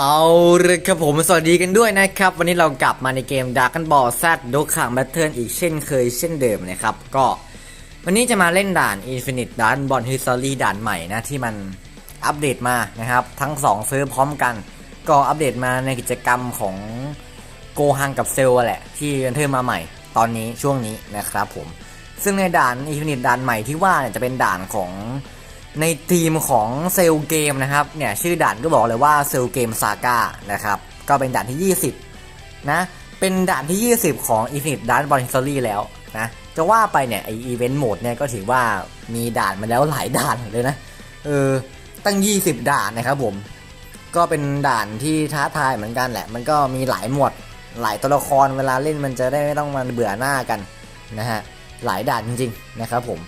เอาเลยครับผมสวัสดีกันด้วยนะครับ วันนี้เรากลับมาในเกม d า a r กันบอลแซดโดขังแบทเทิลอีกเช่นเคยเช่นเดิมนะครับ ก็วันนี้จะมาเล่นด่าน Infinite ด่านบอล History ด่านใหม่นะที่มันอัปเดตมานะครับ ทั้ง 2 ซื้อพร้อมกัน ก็อัปเดตมาในกิจกรรมของโกฮังกับเซลแหละ ที่เพิ่มมาใหม่ตอนนี้ช่วงนี้นะครับผมซึ่งในด่าน Infinite ด่านใหม่ที่ว่าเนี่ยจะเป็นด่านของ ในทีมของเซลเกมนะครับเนี่ยชื่อด่านก็บอกเลยว่าเซลเกมซาก้านะครับก็เป็นด่านที่ 20 นะ เป็นด่านที่ 20 ของ Infinite Dance b o l History แล้วนะจะว่าไปเนี่ยไออีเวนต์โหมดเนี่ยก็ถือว่ามีด่านมาแล้วหลายด่านเลยนะเออตั้ง 20 ด่านนะครับผม ก็เป็นด่านที่ท้าทายเหมือนกันแหละ มันก็มีหลายหมวดหลายตัวละครเวลาเล่นมันจะได้ไม่ต้องมาเบื่อหน้ากันนะฮะหลายด่านจริงๆนะครับผม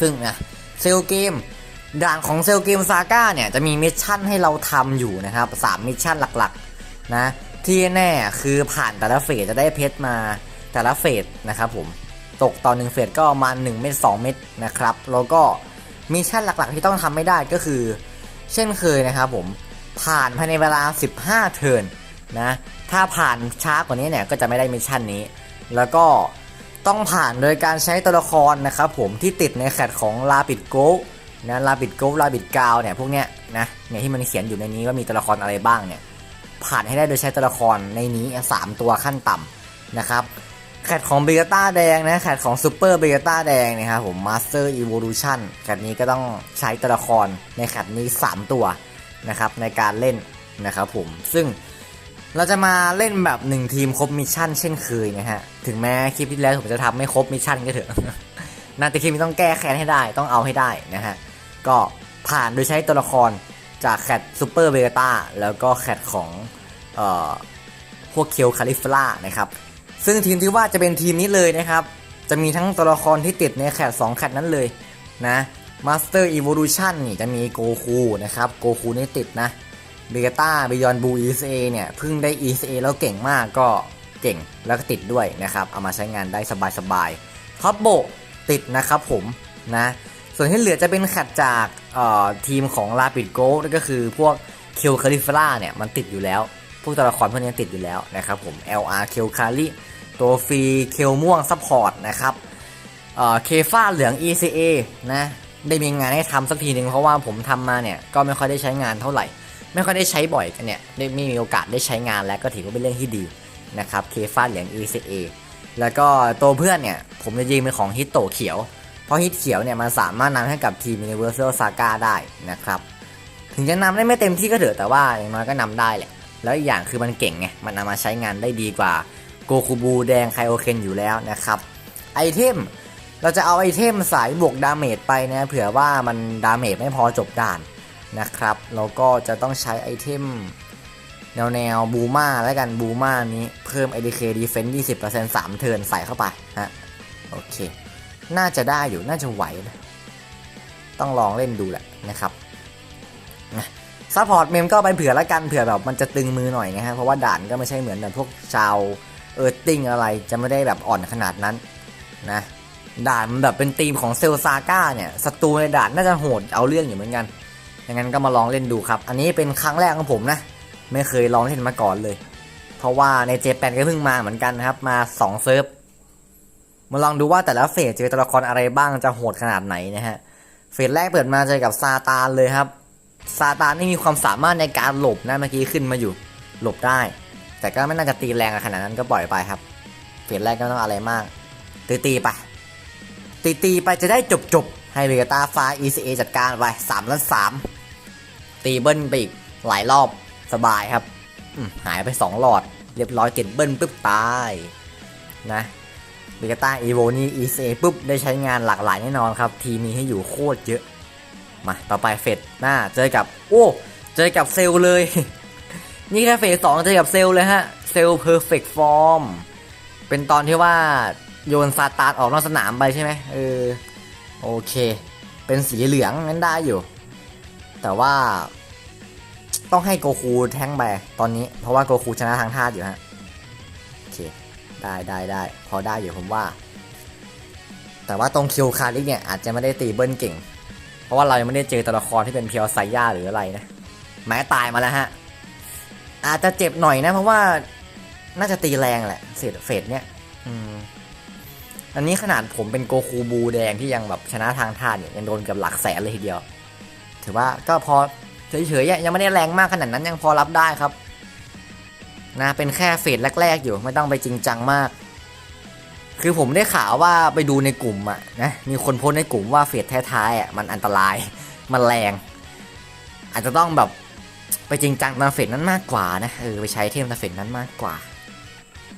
ซึ่งนะ เซลเกมด่านของเซลเกมซาก้าเนี่ยจะมีมิชชั่นให้เราทำอยู่นะครับสามมิชชั่นหลักๆนะที่แน่คือผ่านแต่ละเฟสจะได้เพชรมาแต่ละเฟสนะครับผมตกตอนหนึ่งเฟสก็ประมาณ1เม็ด2เม็ดนะครับแล้วก็มิชชั่นหลักๆ ที่ต้องทำไม่ได้ก็คือ เช่นเคยนะครับผมผ่านภายในเวลา 15 เทิร์นนะถ้าผ่านช้ากว่านี้เนี่ยก็จะไม่ได้มิชชั่นนี้ แล้วก็ ต้องผ่านโดยการใช้ตัวละครนะครับผมที่ติดในแคตของลาปิดโกนะลาปิดโกลาปิดกาวเนี่ยพวกเนี้ยนะเนี่ยที่มันเขียนอยู่ในนี้ว่ามีตัวละครอะไรบ้างเนี่ยผ่านให้ได้โดยใช้ตัวละครในนี้สามตัวขั้นต่ำนะครับแคตของเบเกต้าแดงนะแคตของซูเปอร์เบเกต้าแดงนะครับผมมาสเตอร์อีโวลูชันแคตนี้ก็ต้องใช้ตัวละครในแคตนี้ 3 ตัวนะครับในการเล่นนะครับผมซึ่ง เราจะมาเล่นแบบ1ทีมครบมิชชั่นเช่นเคยนะฮะ ถึงแม้คลิปที่แล้วผมจะทำไม่ครบมิชชั่นก็เถอะนาแต่คลิปนี้ต้องแก้แค้นให้ได้ต้องเอาให้ได้นะฮะ ก็ผ่านโดยใช้ตัวละครจากแคทซูเปอร์เบต้าแล้วก็แคทของเอ่อพวกเคียวคาลิฟล่านะครับ ซึ่งทีมที่ว่าจะเป็นทีมนี้เลยนะครับ จะมีทั้งตัวละครที่ติดในแคท2แคทนั้นเลยนะมาสเตอร์อีว u ูชันนี่จะมีโกคูนะครับโกคูนี่ติดนะ เบต้าบยอนบู ESA เนี่ยเพิ่งได้ ESA แล้วเก่งมากก็เก่งแล้วก็ติดด้วยนะครับ เอามาใช้งานได้สบายๆท็อปโบติดนะครับผมนะ ส่วนที่เหลือจะเป็นขัดจากทีมของลาปิดโกลก็คือพวกเคียวคาลิฟล่าเนี่ยมันติดอยู่แล้ว พวกตัวละครพวกนี้ติดอยู่แล้วนะครับผม LR เคียวคาลิตัวฟรีเคียวม่วงซัพพอร์ตนะครับเคฟ้าเหลือง ECA นะได้มีงานให้ทำสักทีหนึ่งเพราะว่าผมทำมาเนี่ยก็ไม่ค่อยได้ใช้งานเท่าไหร่ ไม่ค่อยได้ใช้บ่อยกันเนี่ยได้ม่มีโอกาสได้ใช้งานแล้วก็ถือว่าเป็นเรื่องที่ดีนะครับเคฟ้าเหลือง ECA แล้วก็ตัวเพื่อนเนี่ย ผมจะยิงเป็นของฮิตโตเขียว เพราะฮิตเขียวเนี่ยมันสามารถนำให้กับทีม Universal Saga ได้นะครับ ถึงจะนำได้ไม่เต็มที่ก็เถอะแต่ว่าอย่างน้อยก็นำได้แหละ แล้วอีกอย่างคือมันเก่งไงมันนำมาใช้งานได้ดีกว่าโกคูบูแดงไคโอเคนอยู่แล้วนะครับไอเทมเราจะเอาไอเทมสายบวกดาเมจไปนะเผื่อว่ามันดาเมจไม่พอจบด่าน นะครับแล้วก็จะต้องใช้ไอเทมแนวแนวบูมาแล้วกันบูมานี้เพิ่ม ADK Defense 20% 3 เทิร์นใส่เข้าไปฮะโอเค น่าจะได้อยู่น่าจะไหวนะต้องลองเล่นดูแหละนะครับซัพพอร์ตเมมก็ไปเผื่อแล้วกันเผื่อแบบมันจะตึงมือหน่อยนะฮะเพราะว่าด่านก็ไม่ใช่เหมือนแบบพวกชาวเออร์ติงอะไรจะไม่ได้แบบอ่อนขนาดนั้นนะด่านมันแบบเป็นทีมของเซลซาก้าเนี่ยศัตรูในด่านน่าจะโหดเอาเรื่องอยู่เหมือนกัน อย่างนั้นก็มาลองเล่นดูครับ อันนี้เป็นครั้งแรกของผมนะ ไม่เคยลองเล่นมาก่อนเลย เพราะว่าในเจแปนก็เพิ่งมาเหมือนกันนะครับ มา2เซิร์ฟ มาลองดูว่าแต่ละเฟสเจอตัวละครอะไรบ้างจะโหดขนาดไหนนะฮะ เฟสแรกเปิดมาเจอกับซาตานเลยครับ ซาตานนี่มีความสามารถในการหลบนะเมื่อกี้ขึ้นมาอยู่ หลบได้ แต่ก็ไม่น่าจะตีแรงขนาดนั้นก็ปล่อยไปครับ เฟสแรกก็ต้องอะไรมาก ตีตีไป ตีตีไปจะได้จบจบให้เบกตาฟ้า ECA จัดการไป3ล้าน3 ตีเบิ้ลไปอีกหลายรอบสบายครับหายไป 2 หลอด เรียบร้อยเก็บเบิ้ลปุ๊บตายนะเบกต้าอีโวนี่ ECA ปุ๊บ ได้ใช้งานหลากหลายแน่นอนครับ ทีมีให้อยู่โคตรเยอะ มาต่อไปเฟสหน้าเจอกับ โอ้ เจอกับเซลเลย นี่แค่เฟสสองเจอกับเซลเลยฮะ เซลเพอร์เฟกต์ฟอร์มเป็นตอนที่ว่าโยนซาตานออกนอกสนามไปใช่ไหมเออโอเค เป็นสีเหลืองนั้นได้อยู่ แต่ว่า ต้องให้โกคูแท้งไปตอนนี้ เพราะว่าโกคูชนะทางท่าอยู่ฮะ โอเค ได้ได้ได้พอได้อยู่ผมว่า แต่ว่าตรงคิวคาริกเนี่ยอาจจะไม่ได้ตีเบิ้ลเก่ง เพราะว่าเรายังไม่ได้เจอตัวละครที่เป็นเพียวไซย่าหรืออะไรนะ แม้ตายมาแล้วฮะ อาจจะเจ็บหน่อยนะ เพราะว่าน่าจะตีแรงแหละเศษเฟสเนี้ยอืมอันนี้ขนาดผมเป็นโกคูบูแดงที่ยังแบบชนะทางท่าเนี่ยยังโดนกับหลักแสนเลยทีเดียว ถือว่าก็พอเฉยๆยังไม่ได้แรงมากขนาดนั้นยังพอรับได้ครับนะเป็นแค่เฟสแรก ๆ อยู่ไม่ต้องไปจริงจังมาก คือผมได้ข่าวว่าไปดูในกลุ่มอะนะมีคนโพสในกลุ่มว่าเฟสท้ายๆอะมันอันตรายมันแรง อาจจะต้องแบบไปจริงจังตาเฟสนั้นมากกว่านะเออไปใช้เทมตามเฟสนั้นมากกว่า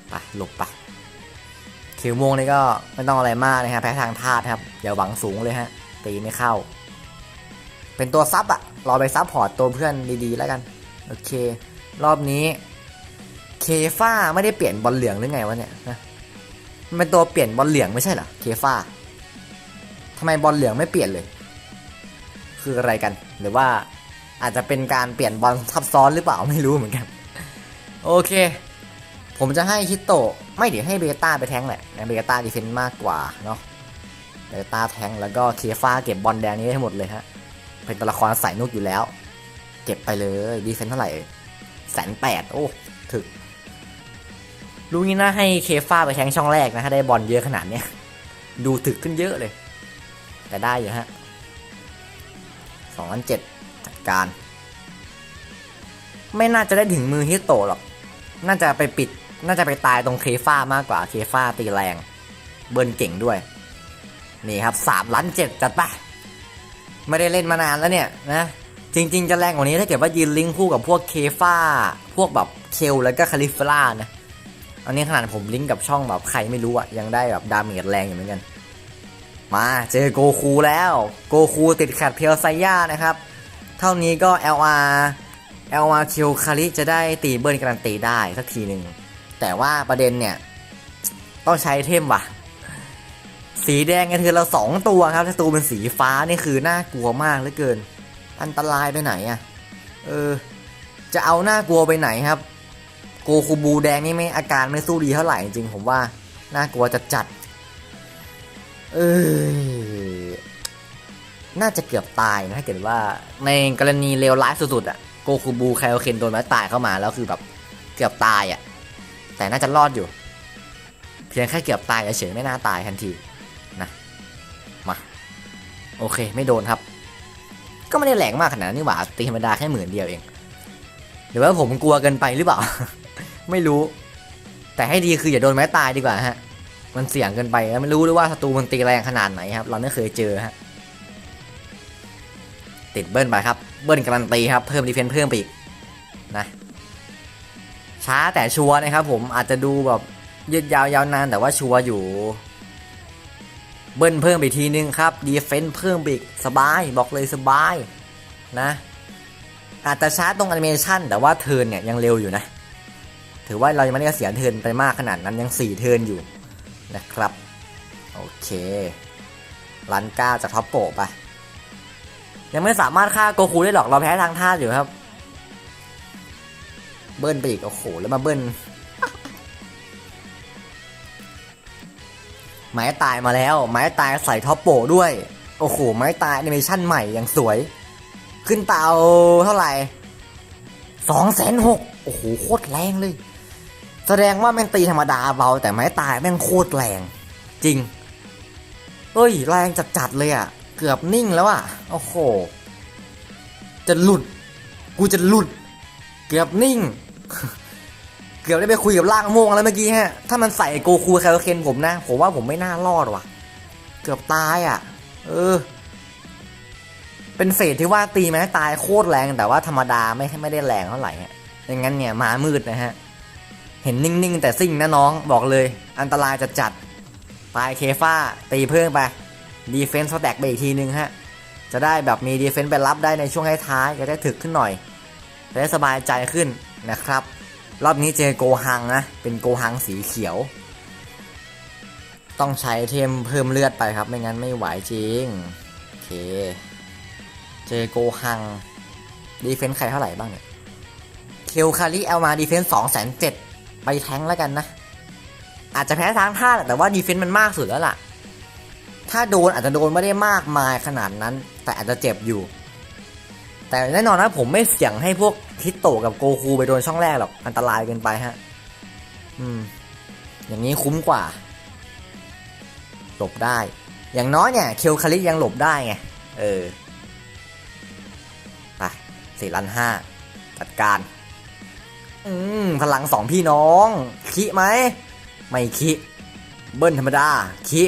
ไปหลบไปคิวโมงนี่ก็ไม่ต้องอะไรมากนะครับแพ้ทางธาตุครับอย่าหวังสูงเลยฮะตีไม่เข้า เป็นตัวซับอะรอไปซับพอร์ตตัวเพื่อนดีๆแล้วกัน โอเค รอบนี้ เคฟ้าไม่ได้เปลี่ยนบอลเหลืองหรือไงวะเนี่ยนะมันเป็นตัวเปลี่ยนบอลเหลืองไม่ใช่เหรอ เคฟ้าทำไมบอลเหลืองไม่เปลี่ยนเลย คืออะไรกัน หรือว่าอาจจะเป็นการเปลี่ยนบอลทับซ้อนหรือเปล่าไม่รู้เหมือนกัน โอเค ผมจะให้ฮิตโตะไม่เดี๋ยวให้เบต้าไปแทงแหละนะเบต้าดีเฟนต์มากกว่าเนาะเบต้าแทงแล้วก็เคฟ้าเก็บบอลแดงนี้ให้หมดเลยฮะ เป็นตัวละครใส่นุกอยู่แล้ว เก็บไปเลยดีเฟนเท่าไหร่แสนแปดโอ้ถึกรู้งี้นะให้เคฟ้าไปแทงช่องแรกนะถ้าได้บอลเยอะขนาดเนี้ยดูถึกขึ้นเยอะเลย แต่ได้อยู่ฮะสองพันเจ็ดจัดการ ไม่น่าจะได้ถึงมือฮิโตหรอก น่าจะไปปิด น่าจะไปตายตรงเคฟ้ามากกว่าเคฟ้าตีแรง เบิร์นเก่งด้วย นี่ครับสามล้านเจ็ดจัดไปะ ไม่ได้เล่นมานานแล้วเนี่ยนะจริง ๆ จะแรงกว่านี้ถ้าเกิดว่ายืนลิงก์คู่กับพวกเคฟ้า พวกแบบเคลแล้วก็คาลิฟล่านะอันนี้ขนาดผมลิงก์กับช่องแบบใครไม่รู้อะยังได้แบบดาเมจแรงอยู่เหมือนกัน มาเจอโกคูแล้วโกคูติดขัดเพียวไซย่านะครับ เท่านี้ก็ LR LR คิวคาริจะได้ตีเบิร์นการันตีได้สักทีหนึ่งแต่ว่าประเด็นเนี่ย ต้องใช้เทมว่ะ สีแดงกันเธอเราสองตัวครับถ้าตัวเป็นสีฟ้านี่คือน่ากลัวมากเหลือเกิน อันตรายไปไหนอะ่ะ เออ จะเอาน่ากลัวไปไหนครับ โกคูบูแดงนี่ไม่อาการไม่สู้ดีเท่าไหร่จริงผมว่าน่ากลัวจะจัดเออน่าจะเกือบตายนะถ้าเกิดว่าในกรณีเลวร้ายสุดๆอะโกคูบูไคโอเคนโดนไม้ตายเข้ามาแล้วคือแบบเกือบตายอะแต่น่าจะรอดอยู่ เพียงแค่เกือบตายเฉยไม่น่าตายทันที โอเคไม่โดนครับ ก็ไม่ได้แหลงมากขนาดนั้นนี่หว่าตีธรรมดาแค่หมื่นเดียวเอง หรือว่าผมกลัวเกินไปหรือเปล่า ไม่รู้ แต่ให้ดีคืออย่าโดนไม้ตายดีกว่าฮะ มันเสี่ยงเกินไปแล้วไม่รู้ด้วยว่าศัตรูมันตีแรงขนาดไหนครับ เราไม่เคยเจอฮะติดเบิ้ลไปครับ เบิ้ลการันตีครับ เพิ่มดีเฟนส์เพิ่มไปอีกนะช้าแต่ชัวร์นะครับผมอาจจะดูแบบยืดยาวยาวนานแต่ว่าชัวร์อยู่ เบิ้ลเพิ่มไปทีนึงครับดีเฟนส์เพิ่มไปอีกสบายบอกเลยสบายนะอาจจะช้าตรงแอนิเมชันแต่ว่าเทิร์นเนี่ยยังเร็วอยู่นะ ถือว่าเรายังไม่ได้เสียเทิร์นไปมากขนาดนั้นยังสี่เทิร์นอยู่นะครับ โอเครันก้าจากท็อปโปะไปยังไม่สามารถฆ่าโกคูได้หรอกเราแพ้ทางท่าอยู่ครับ เบิ้ลไปอีกโอ้โหแล้วมาเบิ้ล ไม้ตายมาแล้ว ไม้ตายใส่ท็อปโปด้วย โอ้โห ไม้ตายแอนิเมชั่นใหม่อย่างสวย ขึ้นเตาเท่าไหร่สองแสนหกโอ้โห โคตรแรงเลย แสดงว่าแม่งตีธรรมดาเบา แต่ไม้ตายแม่งโคตรแรง จริง เฮ้ย แรงจัดๆเลยอะ เกือบนิ่งแล้วอะ โอ้โห จะหลุด กูจะหลุด เกือบนิ่ง เกือบได้ไปคุยกับล่างโมงแล้วเมื่อกี้ฮะ ถ้ามันใส่โกคูคาร์เคนผมนะ ผมว่าผมไม่น่ารอดว่ะ เกือบตายอะ เออ เป็นเฟสที่ว่าตีแม้ตายโคตรแรงแต่ว่าธรรมดาไม่ไม่ได้แรงเท่าไหร่ฮะอย่างนั้นเนี่ยมามืดนะฮะ เห็นนิ่งๆ แต่ซิ่งนะน้องบอกเลย อันตรายจะจัดปลายเคฟ้าตีเพิ่มไปดีเฟนส์สแต็กไปอีกทีนึงฮะ จะได้แบบมีดีเฟนส์ไปรับได้ในช่วงท้ายๆจะได้ถึกขึ้นหน่อยจะได้สบายใจขึ้นนะครับ รอบนี้เจอโกหังนะ เป็นโกหังสีเขียว ต้องใช้เทมเพิ่มเลือดไปครับ ไม่งั้นไม่ไหวจริง โอเค เจอโกหัง ดีเฟนส์ใครเท่าไหร่บ้างเนี่ย เคลคาริเอามาดีเฟนส์สองแสนเจ็ดไปแทงแล้วกันนะ อาจจะแพ้ทางท่าแหละแต่ว่าดีเฟนส์มันมากสุดแล้วล่ะ ถ้าโดนอาจจะโดนไม่ได้มากมายขนาดนั้น แต่อาจจะเจ็บอยู่ แต่แน่นอนนะผมไม่เสี่ยงให้พวกฮิตโตกับโกคูไปโดนช่องแรกหรอก อันตรายเกินไปฮะ อืม อย่างนี้คุ้มกว่า หลบได้ อย่างน้อยเนี่ย เคียวคาริยังหลบได้ไง เออ ไปสี่ล้านห้าจัดการ อืม พลังสองพี่น้อง คิไหม ไม่คิ เบิ้ลธรรมดา คิ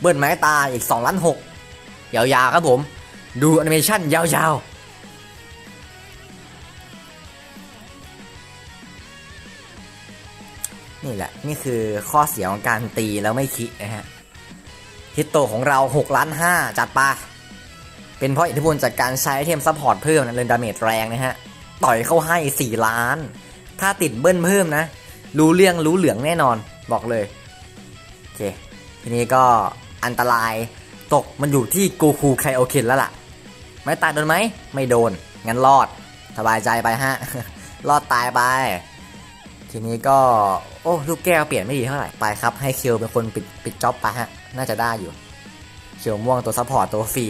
เบิ้ลไม้ตาอีก2ล้านหกยาวๆครับผม ดูแอนิเมชั่นยาวๆ นี่แหละ นี่คือข้อเสียของการตีแล้วไม่คินะฮะฮิตโตของเรา6ล้าน5จัดไปเป็นเพราะอิทธิพลจากการใช้ไอเทมซัพพอร์ตเพิ่มนะเลยดาเมจแรงนะฮะ ต่อยเข้าให้ 4 ล้าน ถ้าติดเบิ้ลเพิ่มนะ รู้เรื่องรู้เหลืองแน่นอนบอกเลย โอเค ทีนี้ก็อันตรายตกมันอยู่ที่โกคูไคโอเคนแล้วล่ะ ไม่ตายโดนไหม ไม่โดน งั้นรอด สบายใจไปฮะ รอดตายไป ทีนี้ก็ อ้ลูกแก้วเปลี่ยนไม่ดีเท่าไหร่ไปครับให้เคียวเป็นคนปิดปิดจ็อบไปฮะ น่าจะได้อยู่ เคียวม่วงตัวซัพพอร์ตตัวฟรี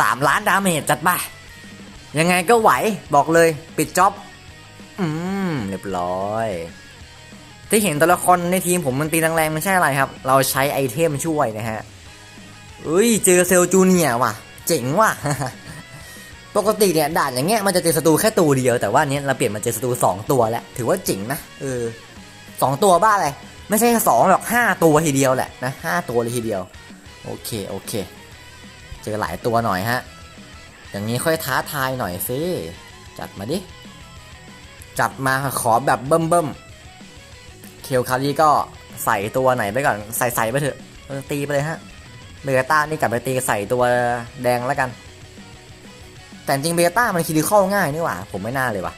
สามล้านดาเมจจัดไปยังไงก็ไหวบอกเลยปิดจ็อบ อืมเรียบร้อย ที่เห็นตัวละครในทีมผมมันตีแรงๆมันใช่อะไรครับ เราใช้ไอเทมช่วยนะฮะเอ้ยเจอเซลจูเนียว่ะ เจ๋งว่ะปกติเนี่ยด่านอย่างเงี้ยมันจะเจอศัตรูแค่ตัวเดียวแต่ว่านเนี้ยเราเปลี่ยนมาเจอศัตรูสองตัวแล้วถือว่าเจ๋งนะเออ สองตัวบ้าอะไร ไม่ใช่สองหรอกห้าตัวทีเดียวแหละนะห้าตัวเลยทีเดียว โอเคโอเค เจอหลายตัวหน่อยฮะ อย่างนี้ค่อยท้าทายหน่อยสิจัดมาดิ จัดมาขอแบบเบิ่มเบิ่มเคลคารีก็ใส่ตัวไหนไปก่อนใส่ใส่ไปเถอะตีไปเลยฮะเบต้านี่กลับไปตีใส่ตัวแดงแล้วกัน แต่จริงเบต้ามันคีดีเข้าง่ายนี่หว่า ผมไม่น่าเลยว่ะ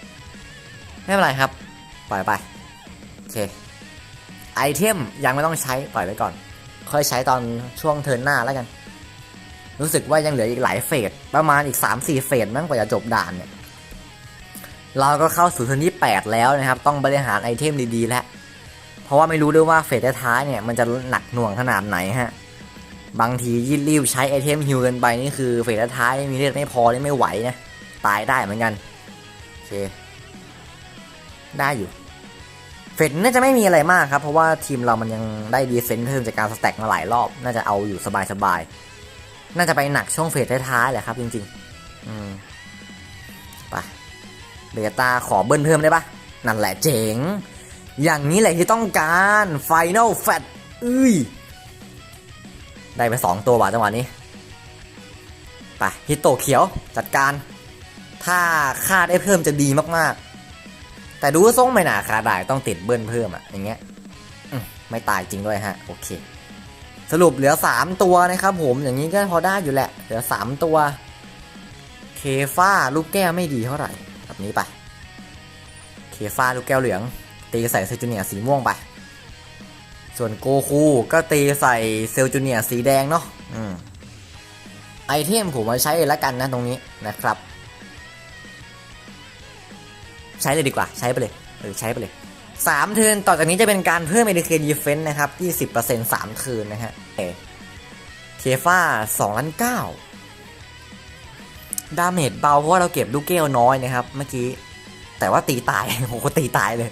ไม่เป็นไรครับ ปล่อยไป เคไอเทมยังไม่ต้องใช้ปล่อยไว้ก่อน ค่อยใช้ตอนช่วงเทิร์นหน้าแล้วกัน รู้สึกว่ายังเหลืออีกหลายเฟสประมาณอีก 3-4 เฟสมั้งกว่าจะจบด่านเนี่ยเราก็เข้าสู่เทิร์นที่ 8 แล้วนะครับ ต้องบริหารไอเทมดีๆแล้วเพราะว่าไม่รู้ด้วยว่าเฟสท้ายเนี่ยมันจะหนักหน่วงขนาดไหนฮะบางทียิ่รีบใช้ไอเทมฮิวเกินไปนี่คือเฟสท้ายมีเลือดไม่พอนี่ไม่ไหวนะตายได้เหมือนกันโอเคได้อยู่ เฟสน่าจะไม่มีอะไรมากครับ เพราะว่าทีมเรามันยังได้ดีเฟนเพิ่มจากการสแต็กมาหลายรอบ น่าจะเอาอยู่สบายๆ น่าจะไปหนักช่วงเฟสท้ายๆแหละครับจริงๆ อืมไปเบต้าขอเบิ้ลเพิ่มได้ปะนั่นแหละเจ๋ง อย่างนี้แหละที่ต้องการ Final Fat อุ้ย ได้ไปสองตัวว่ะจังหวะนี้ไปฮิตโตเขียวจัดการ ถ้าค่าได้เพิ่มจะดีมากๆ แต่ดูทรงไม่น่าค่าได้ต้องติดเบิ้ลเพิ่มอะอย่างเงี้ยไม่ตายจริงด้วยฮะ โอเค สรุปเหลือ 3 ตัวนะครับผมอย่างนี้ก็พอได้อยู่แหละ เหลือ 3 ตัว เคฟ้าลูกแก้วไม่ดีเท่าไหร่แบบนี้ไป เคฟ้าลูกแก้วเหลือง ตีใส่เซลจูเนียร์สีม่วงไป ส่วนโกคูก็ตีใส่เซลจูเนียร์สีแดงเนาะอืมไอเทมผมมาใช้ละกันนะตรงนี้นะครับ ช้เลยดีกว่าใช้ไปเลยเออใช้ไปเลยสามเทิร์นต่อจากนี้จะเป็นการเพิ่ม ADK Defense นต์นะครับ20%สามเทิร์นนะฮะเอเคฟ้า2ล้าน9ดาเมจเบาเพราะว่าเราเก็บลูกเกลน้อยนะครับ เมื่อกี้ แต่ว่าตีตายโอ้โหตีตายเลย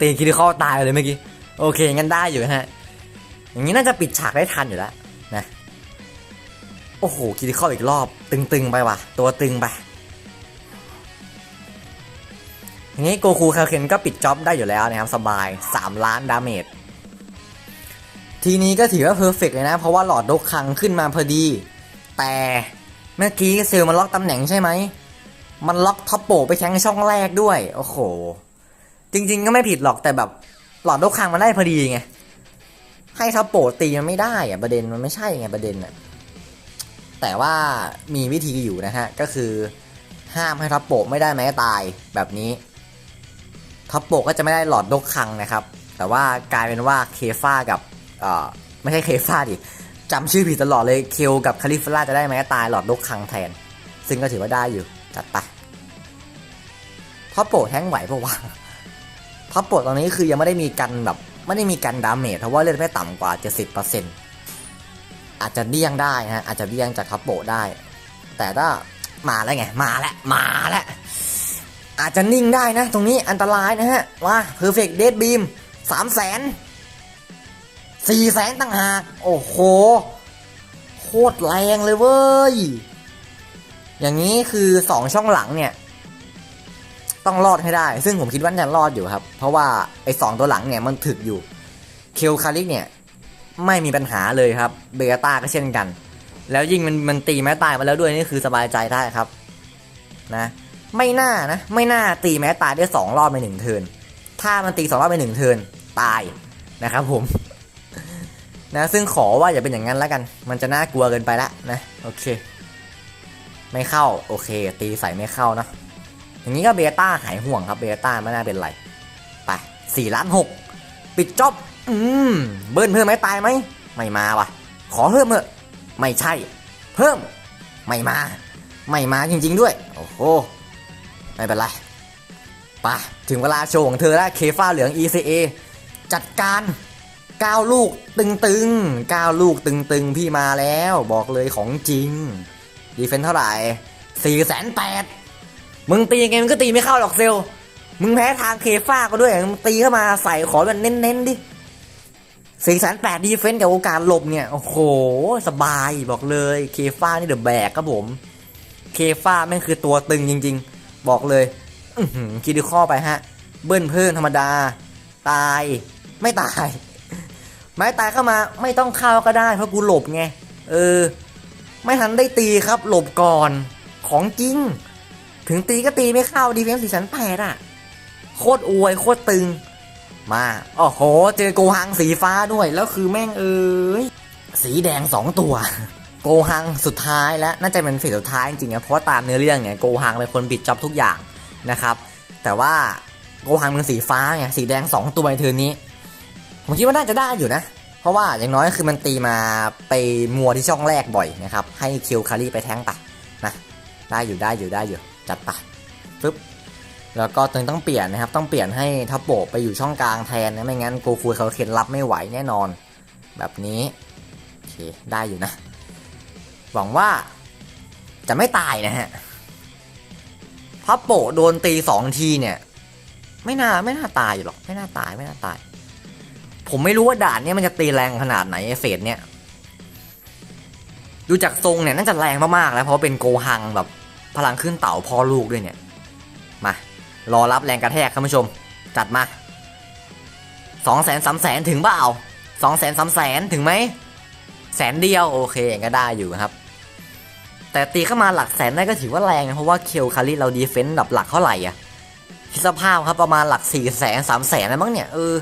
ตีคิดข้อตายเลยเมื่อกี้โอเคงั้นได้อยู่นะฮะอย่างนี้น่าจะปิดฉากได้ทันอยู่แล้วนะโอ้โหคิดข้ออีกรอบ ตึงๆไปว่ะ ตัวตึงไป งนี้โกคูคาเคนก็ปิดจ็อบได้อยู่แล้วนะครับ สบาย 3 ล้านดาเมจ ทีนี้ก็ถือว่าเพอร์เฟกเลยนะ เพราะว่าหลอดดกคังขึ้นมาพอดี แต่เมื่อกี้เซลมันล็อกตำแหน่งใช่ไหม มันล็อกท็อปโปไปแข้งช่องแรกด้วย โอ้โห จริง ๆ ก็ไม่ผิดหรอกแต่แบบหลอดดกคังมันได้พอดีไง ให้ท็อปโปตีมันไม่ได้อะประเด็นมันไม่ใช่ไงประเด็นอะแต่ว่ามีวิธีอยู่นะฮะ ก็คือห้ามให้ท็อปโปไม่ได้แม้ตายแบบนี้ ท็อปโปก็จะไม่ได้หลอดดกคังนะครับ แต่ว่ากลายเป็นว่าเคฟ้ากับเอ่อไม่ใช่เคฟ้าดิจำชื่อผิดตลอดเลยเคลกับคาลิฟล่าจะได้แม้ตายหลอดดกคังแทน ซึ่งก็ถือว่าได้อยู่ จัดไปท็อปโปแท้งไหวปะวะท็อปโปตอนนี้คือยังไม่ได้มีกันแบบไม่ได้มีกันดาเมจเพราะว่าเลือดไม่ต่ำกว่า 70%อาจจะเดี้ยงได้ฮะอาจจะเดี้ยงจากท็อปโปได้ แต่ถ้ามาแล้วไง มาแล้วมาแล้ว อาจจะนิ่งได้นะ ตรงนี้อันตรายนะฮะว่าเพอร์เฟกต์เดดบีมสามแสนสี่แสนต่างหาก โอ้โห โคตรแรงเลยเว้ย อย่างนี้คือสองช่องหลังเนี่ย ต้องรอดให้ได้ ซึ่งผมคิดว่าจะรอดอยู่ครับ เพราะว่าไอ้สองตัวหลังเนี่ยมันถึกอยู่ เคลคาริกเนี่ย ไม่มีปัญหาเลยครับ เบต้าก็เช่นกัน แล้วยิ่งมันมันตีแม้ตายมาแล้วด้วยนี่คือสบายใจได้ครับ นะ ไม่น่านะ ไม่น่าตีแม้ตายได้สองรอบในหนึ่งเทินถ้ามันตีสองรอบในหนึ่งเทินตายนะครับผมนะซึ่งขอว่าอย่าเป็นอย่างนั้นแล้วกัน มันจะน่ากลัวเกินไปละนะโอเค ไม่เข้าโอเค ตีใส่ไม่เข้านะอย่างนี้ก็เบต้าหายห่วงครับเบต้าไม่น่าเป็นไรไปสี่ล้านหกปิดจ็อบอืมเบิ้ลเพิ่มไหมตายไหมไม่มาว่ะ ขอเพิ่มเถอะไม่ใช่ เพิ่ม ไม่มา ไม่มาจริง ๆ ด้วย โอ้โห ไม่เป็นไรไปถึงเวลาโชว์ของเธอแล้วเคฟ้าเหลือง ECA จัดการ9ลูกตึงๆ9ลูกตึงๆ พี่มาแล้วบอกเลยของจริง ดีเฟนเท่าไหร่4 8 0 0 0มึงตียังไงมึงก็ตีไม่เข้าหรอกเซล มึงแพ้ทางเคฟ้าก็ด้วยมึงตีเข้ามาใส่ขอแบบเน้นๆดิสี่แสนแปดดีเฟนกับโอกาสหลบเนี่ย โอ้โห สบายบอกเลยเคฟ้านี่เดอะแบกครับผม เคฟ้าแม่งคือตัวตึงจริง ๆ บอกเลยคิดดูข้อไปฮะ เบิ้ลเพิ่มธรรมดา ตายไม่ตาย ไม้ตายเข้ามาไม่ต้องเข้าก็ได้ เพราะกูหลบไง เออ ไม่ทันได้ตีครับ หลบก่อนของจริง ถึงตีก็ตีไม่เข้าดีเฟนส์สี่ชั้นแปดอะโคตรอวยโคตรตึง มาโอ้โห เจอโกหังสีฟ้าด้วย แล้วคือแม่งเอ้ยสีแดงสองตัว โกหังสุดท้ายแล้วน่าจะเป็นเฟสสุดท้ายจริงๆนะเพราะว่าตามเนื้อเรื่องเนี่ยโกหังเป็นคนปิดจ็อบทุกอย่างนะครับแต่ว่าโกหังเป็นสีฟ้าไงสีแดงสองตัวในเทอร์นี้ ผมคิดว่าน่าจะได้อยู่นะ เพราะว่าอย่างน้อยคือมันตีมาไปมัวที่ช่องแรกบ่อยนะครับให้คิวคารีไปแทงไปนะได้อยู่ได้อยู่ได้อยู่จัดไปปึ๊บแล้วก็ตึงต้องเปลี่ยนนะครับ ต้องเปลี่ยนให้ทับโบไปอยู่ช่องกลางแทนนะไม่งั้นโกคูเขาเคนรับไม่ไหวแน่นอน แบบนี้โอเคได้อยู่นะ หวังว่าจะไม่ตายนะฮะพับโปะโดนตีสองทีเนี่ย ไม่น่าไม่น่าตายอยู่หรอกไม่น่าตายไม่น่าตาย ผมไม่รู้ว่าด่านเนี้ยมันจะตีแรงขนาดไหนเฟสเนี่ยดูจากทรงเนี่ยน่าจะแรงมากๆแล้วเพราะเป็นโกหังแบบพลังขึ้นเต่าพ่อลูกด้วยเนี่ย มารอรับแรงกระแทกครับผู้ชม จัดมาสองแสนสามแสนถึงเปล่าสองแสนสามแสนถึงไหมแสนเดียวโอเคก็ได้อยู่ครับ แต่ตีเข้ามาหลักแสนได้ก็ถือว่าแรงนะเพราะว่าเคียวคาริเราดีเฟนต์แบบหลักเท่าไหร่อะคิดสภาพครับประมาณหลักสี่แสนสามแสนนะมั้งเนี่ยเออ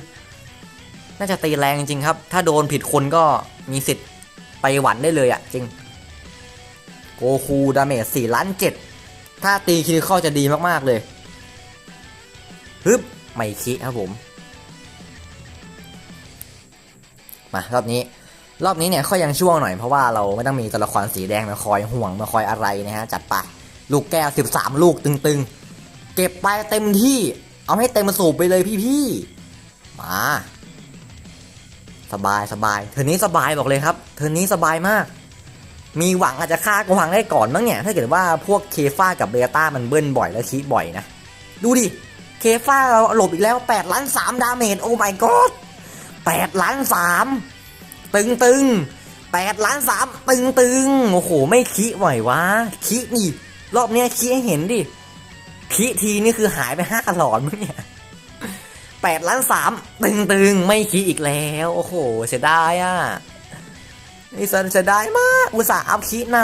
น่าจะตีแรงจริงครับ ถ้าโดนผิดคนก็มีสิทธิ์ไปหวันได้เลยอะจริง โกคูดาเมจสี่ล้านเจ็ดถ้าตีคิริคอจะดีมากๆเลยฮึบไม่คิครับผม มารอบนี้ รอบนี้เนี่ยค่อยยังช่วงหน่อยเพราะว่าเราไม่ต้องมีตัวละครสีแดงมาคอยห่วงมาคอยอะไรนะฮะจัดไปลูกแก้ว 13 ลูกตึงๆ เก็บไปเต็มที่ เอาให้เต็มสูบไปเลยพี่ๆ มา สบายสบายเทอนี้สบายบอกเลยครับเทอนี้สบายมาก มีหวังอาจจะฆ่าโกหังได้ก่อนมั้งเนี่ย ถ้าเกิดว่าพวกเคฟ้ากับเบต้ามันเบิ้ลบ่อยแล้วคีบ่อยนะ ดูดิ เคฟ้าเราหลบอีกแล้ว8ล้าน3ดาเมจโอ้ my god 8ล้าน3 ตึงตึง8ล้าน3ตึงตึงโอ้โห ไม่คีไหววะคีนี่ รอบเนี้ยคีให้เห็นดิคีทีนี่คือหายไปห้าหลอดมั้งเนี่ย8ล้าน3ตึงตึงไม่คีอีกแล้ว โอ้โหเสียดายอะนี่เสียดายมาก อุตส่าห์อัพคีน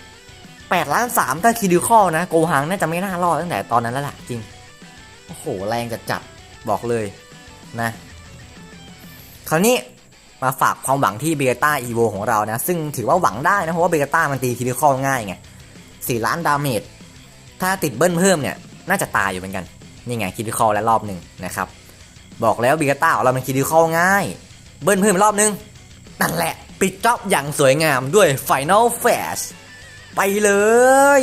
ำแปดล้านสามถ้าคีดิคอนะ โกหังน่าจะไม่น่ารอดตั้งแต่ตอนนั้นแล้วล่ะจริง โอ้โห แรงจัดจัดบอกเลยนะ คราวนี้ มาฝากความหวังที่เบต้าอีโวของเรานะ ซึ่งถือว่าหวังได้นะ เพราะว่าเบต้ามันตีคีดิคอลง่ายไงสี่ล้านดาเมจ ถ้าติดเบิ้ลเพิ่มเนี่ย น่าจะตายอยู่เหมือนกัน นี่ไงคีดิคอลและรอบหนึ่งนะครับ บอกแล้วเบต้าของเรามันคีดิคอลง่าย เบิ้ลเพิ่มรอบนึง นั่นแหละ ปิดจ็อบอย่างสวยงามด้วย Final Flash ไปเลย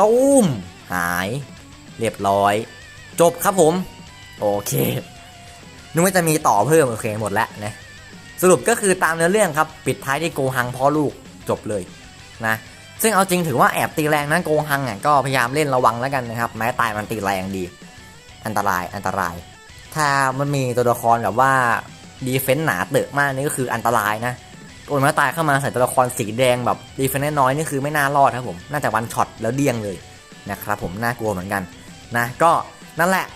ตูมหาย เรียบร้อย จบครับผม โอเคนึกว่าจะมีต่อเพิ่มโอเคหมดแล้วนะ สรุปก็คือตามเนื้อเรื่องครับปิดท้ายที่โกหังพ่อลูกจบเลยนะซึ่งเอาจริงถือว่าแอบตีแรงนะโกฮังอะก็พยายามเล่นระวังแล้วกันนะครับแม้ตายมันตีแรงดี อันตรายอันตราย ถ้ามันมีตัวละครแบบว่าดีเฟนต์หนาเตอะมากนี่ก็คืออันตรายนะโอนมาตายเข้ามาใส่ตัวละครสีแดงแบบดีเฟนต์น้อยนี่คือไม่น่ารอดครับผมน่าจะวันช็อตแล้วเดียงเลยนะครับผมน่ากลัวเหมือนกันนะก็นั่นแหละ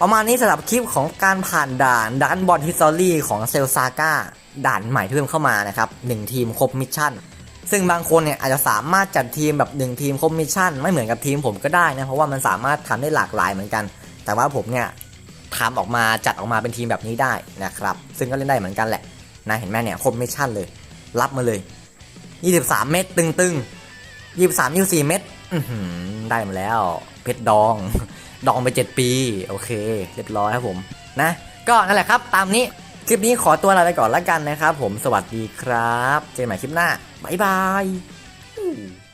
ประมาณนี้สำหรับคลิปของการผ่านด่านดันบอลฮิสตอรี่ของเซลซาก้าด่านใหม่ที่เพิ่มเข้ามานะครับหนึ่งทีมครบมิชชั่น ซึ่งบางคนเนี่ยอาจจะสามารถจัดทีมแบบหนึ่งทีมครบมิชชั่นไม่เหมือนกับทีมผมก็ได้นะ เพราะว่ามันสามารถทำได้หลากหลายเหมือนกัน แต่ว่าผมเนี่ยทำออกมาจัดออกมาเป็นทีมแบบนี้ได้นะครับ ซึ่งก็เล่นได้เหมือนกันแหละนะเห็นไหมเนี่ยครบมิชชั่นเลย รับมาเลย 23 เม็ดตึงๆ23 24 เม็ดได้มาแล้ว เพชรดอง ดองไป 7 ปี โอเค เรียบร้อยครับผมนะ ก็นั่นแหละครับตามนี้คลิปนี้ขอตัวลาไปก่อนละกันนะครับผมสวัสดีครับ เจอกันใหม่คลิปหน้า บ๊ายบาย